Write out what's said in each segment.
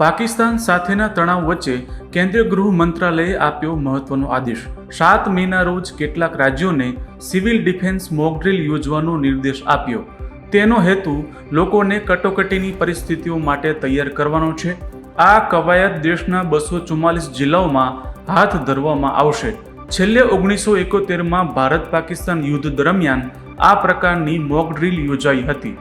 પાકિસ્તાન સાથેના તણાવ વચ્ચે કેન્દ્રીય ગૃહ મંત્રાલયે આપ્યો મહત્વનો આદેશ. સાત મેના રોજ કેટલાક રાજ્યોને સિવિલ ડિફેન્સ મોકડ્રીલ યોજવાનો નિર્દેશ આપ્યો. તેનો હેતુ લોકોને કટોકટીની પરિસ્થિતિઓ માટે તૈયાર કરવાનો છે. આ કવાયત દેશના બસો ચુમ્માલીસ જિલ્લાઓમાં હાથ ધરવામાં આવશે. છેલ્લે ઓગણીસો એકોતેરમાં ભારત પાકિસ્તાન યુદ્ધ દરમિયાન આ પ્રકારની મોક ડ્રીલ યોજાઈ હતી.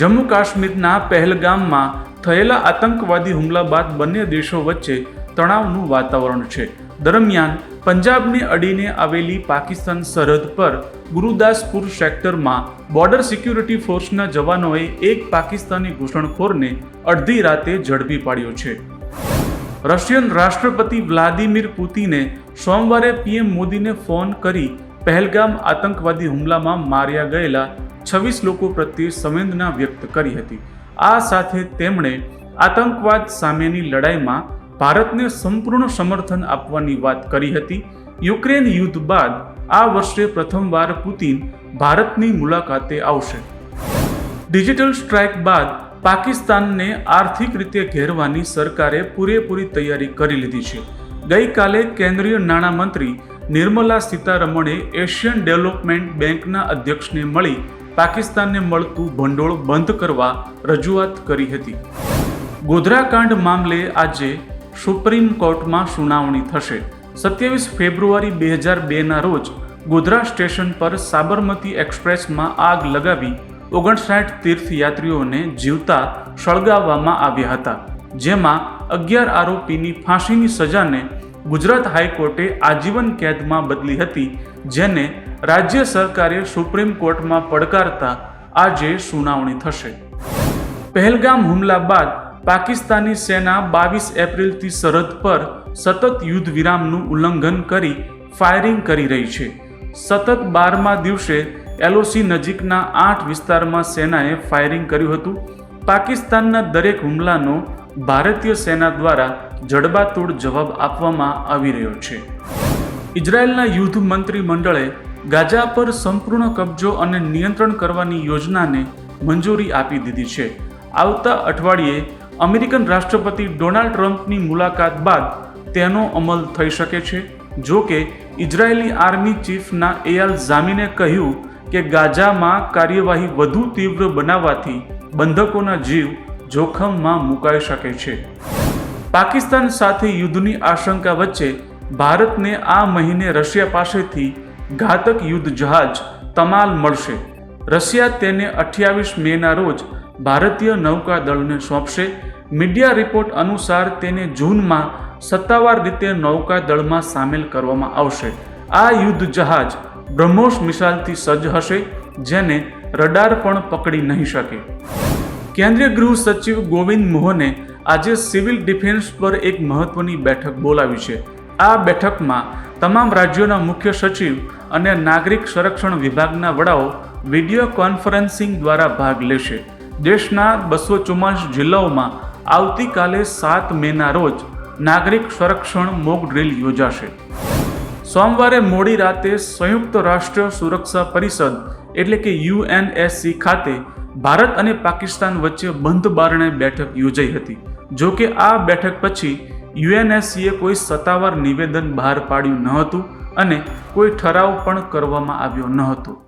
જમ્મુ કાશ્મીરના પહેલગામમાં થયેલા આતંકવાદી હુમલા બાદ બંને દેશો વચ્ચે તણાવનું વાતાવરણ છે. દરમિયાન પંજાબને અડીને આવેલી પાકિસ્તાન સરહદ પર ગુરુદાસપુર સેક્ટરમાં બોર્ડર સિક્યુરિટી ફોર્સના જવાનોએ એક પાકિસ્તાની ઘૂસણખોરને અડધી રાતે ઝડપી પાડ્યો છે. રશિયન રાષ્ટ્રપતિ વ્લાદિમીર પુતિને સોમવારે પીએમ મોદીને ફોન કરી પહેલગામ આતંકવાદી હુમલામાં માર્યા ગયેલા છવ્વીસ લોકો પ્રત્યે સંવેદના વ્યક્ત કરી હતી. આ સાથે તેમણે આતંકવાદ સામેની લડાઈમાં ભારતને સંપૂર્ણ સમર્થન આપવાની વાત કરી હતી. યુક્રેન યુદ્ધ બાદ આ વર્ષે પ્રથમવાર પુતિન ભારતની મુલાકાતે આવશે. ડિજિટલ સ્ટ્રાઇક બાદ પાકિસ્તાનને આર્થિક રીતે ઘેરવાની સરકારે પૂરેપૂરી તૈયારી કરી લીધી છે. ગઈકાલે કેન્દ્રીય નાણામંત્રી નિર્મલા સીતારમણે એશિયન ડેવલપમેન્ટ બેંકના અધ્યક્ષને મળી પાકિસ્તાનને મળતું ભંડોળ બંધ કરવા રજૂઆત કરી હતી. ગોધરાકાંડ મામલે આજે સુપ્રીમ કોર્ટમાં સુનાવણી થશે. સત્યાવીસ ફેબ્રુઆરી બે હજાર બેના રોજ ગોધરા સ્ટેશન પર સાબરમતી એક્સપ્રેસમાં આગ લગાવી ઓગણસાઠ તીર્થયાત્રીઓને જીવતા સળગાવવામાં આવ્યા હતા. જેમાં અગિયાર આરોપીની ફાંસીની સજાને ગુજરાત હાઈકોર્ટે આજીવન કેદમાં બદલી હતી, જેને રાજ્ય સરકારે સુપ્રીમ કોર્ટમાં પડકારતા આજે સુનાવણી થશે. પહેલગામ હુમલા બાદ પાકિસ્તાની સેના બાવીસ એપ્રિલથી સરહદ પર સતત યુદ્ધ વિરામનું ઉલ્લંઘન કરી ફાયરિંગ કરી રહી છે. સતત બારમા દિવસે એલઓસી નજીકના આઠ વિસ્તારમાં સેનાએ ફાયરિંગ કર્યું હતું. પાકિસ્તાનના દરેક હુમલાનો ભારતીય સેના દ્વારા જડબાતોડ જવાબ આપવામાં આવી રહ્યો છે. ઇઝરાયેલના યુદ્ધ મંત્રી મંડળે ગાઝા પર સંપૂર્ણ કબજો અને નિયંત્રણ કરવાની યોજનાને મંજૂરી આપી દીધી છે. આવતા અઠવાડિયે અમેરિકન રાષ્ટ્રપતિ ડોનાલ્ડ ટ્રમ્પની મુલાકાત બાદ તેનો અમલ થઈ શકે છે. જો કે, ઇઝરાયેલી આર્મી ચીફના એયાલ ઝામીને કહ્યું કે ગાઝામાં કાર્યવાહી વધુ તીવ્ર બનાવવાથી બંધકોના જીવ જોખમમાં મુકાઈ શકે છે. પાકિસ્તાન સાથે યુદ્ધની આશંકા વચ્ચે ભારતને આ મહિને રશિયા પાસેથી ઘાતક યુદ્ધ જહાજ તમાલ મળશે. રશિયા તેને અઠ્યાવીસ મેના રોજ ભારતીય નૌકાદળને સોંપશે. મીડિયા રિપોર્ટ અનુસાર તેને જૂનમાં સત્તાવાર રીતે નૌકાદળમાં સામેલ કરવામાં આવશે. આ યુદ્ધ જહાજ બ્રહ્મોસ મિસાઇલથી સજ્જ હશે, જેને રડાર પણ પકડી નહીં શકે. કેન્દ્રીય ગૃહ સચિવ ગોવિંદ મોહને આજે સિવિલ ડિફેન્સ પર એક મહત્વની બેઠક બોલાવી છે. આ બેઠકમાં તમામ રાજ્યોના મુખ્ય સચિવ અને નાગરિક સંરક્ષણ વિભાગના વડાઓ વીડિયો કોન્ફરન્સિંગ દ્વારા ભાગ લેશે. દેશના બસો ચુમ્માલીસ જિલ્લાઓમાં આવતીકાલે સાત મેના રોજ નાગરિક સંરક્ષણ મોક ડ્રિલ યોજાશે. સોમવારે મોડી રાતે સંયુક્ત રાષ્ટ્ર સુરક્ષા પરિષદ એટલે કે યુએનએસસી ખાતે ભારત અને પાકિસ્તાન વચ્ચે બંધ બારણે બેઠક યોજાઈ હતી. જો કે આ બેઠક પછી યુએનએસસીએ કોઈ સત્તાવાર નિવેદન બહાર પાડ્યું ન હતું અને કોઈ ઠરાવ પણ કરવામાં આવ્યો ન હતો.